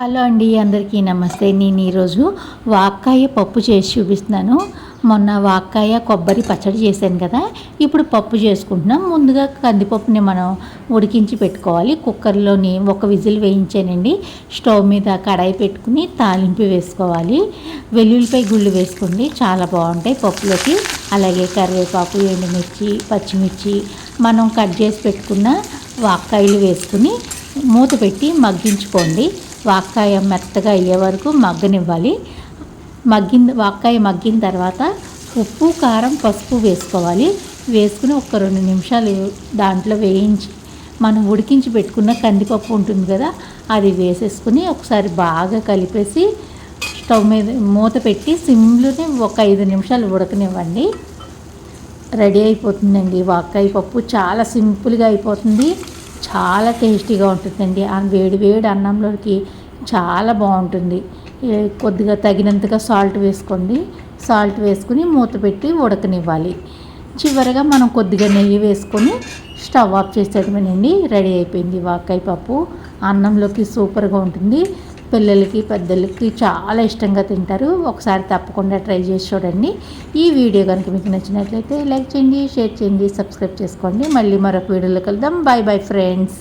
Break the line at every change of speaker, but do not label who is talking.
Hello అండి అందరికీ నమస్తే. నేను ఈరోజు వాక్కాయ పప్పు చేసి చూపిస్తున్నాను. మొన్న వాక్కాయ కొబ్బరి పచ్చడి చేశాను కదా ఇప్పుడు పప్పు చేసుకుంటున్నాం. ముందుగా కందిపప్పుని మనం ఉడికించి పెట్టుకోవాలి. కుక్కర్లోని ఒక విజిల్ వేయించానండి. స్టవ్ మీద కడాయి పెట్టుకుని తాలింపు వేసుకోవాలి. వెల్లుల్లిపై గుళ్ళు వేసుకోండి. చాలా బాగుంటాయి పప్పులోకి. అలాగే కరివేపాకు ఎండుమిర్చి పచ్చిమిర్చి మనం కట్ చేసి పెట్టుకున్న వాక్కాయలు వేసుకుని మూత పెట్టి మగ్గించుకోండి. వాక్కాయ మెత్తగా అయ్యే వరకు మగ్గనివ్వాలి. మగ్గిన వాక్కాయ మగ్గిన తర్వాత ఉప్పు కారం పసుపు వేసుకోవాలి. వేసుకుని ఒక రెండు నిమిషాలు దాంట్లో వేయించి మనం ఉడికించి పెట్టుకున్న కందిపప్పు ఉంటుంది కదా అది వేసేసుకుని ఒకసారి బాగా కలిపేసి స్టవ్ మీద మూత పెట్టి సిమ్లోనే ఒక ఐదు నిమిషాలు ఉడకనివ్వండి. రెడీ అయిపోతుందండి వాక్కాయ పప్పు. చాలా సింపుల్గా అయిపోతుంది. చాలా టేస్టీగా ఉంటుందండి. ఆ వేడి వేడి అన్నంలోకి చాలా బాగుంటుంది. కొద్దిగా తగినంతగా సాల్ట్ వేసుకోండి. సాల్ట్ వేసుకుని మూత పెట్టి ఉడకనివ్వాలి. చివరగా మనం కొద్దిగా నెయ్యి వేసుకొని స్టవ్ ఆఫ్ చేసేటమేనండి రెడీ అయిపోయింది వాకాయ పప్పు. అన్నంలోకి సూపర్గా ఉంటుంది. పిల్లలకి పెద్దలకి చాలా ఇష్టంగా తింటారు. ఒకసారి తప్పకుండా ట్రై చేసి చూడండి. ఈ వీడియో కనుక మీకు నచ్చినట్లయితే లైక్ చేయండి షేర్ చేయండి సబ్స్క్రైబ్ చేసుకోండి. మళ్ళీ మరొక వీడియోలో కలుద్దాం. Bye bye friends.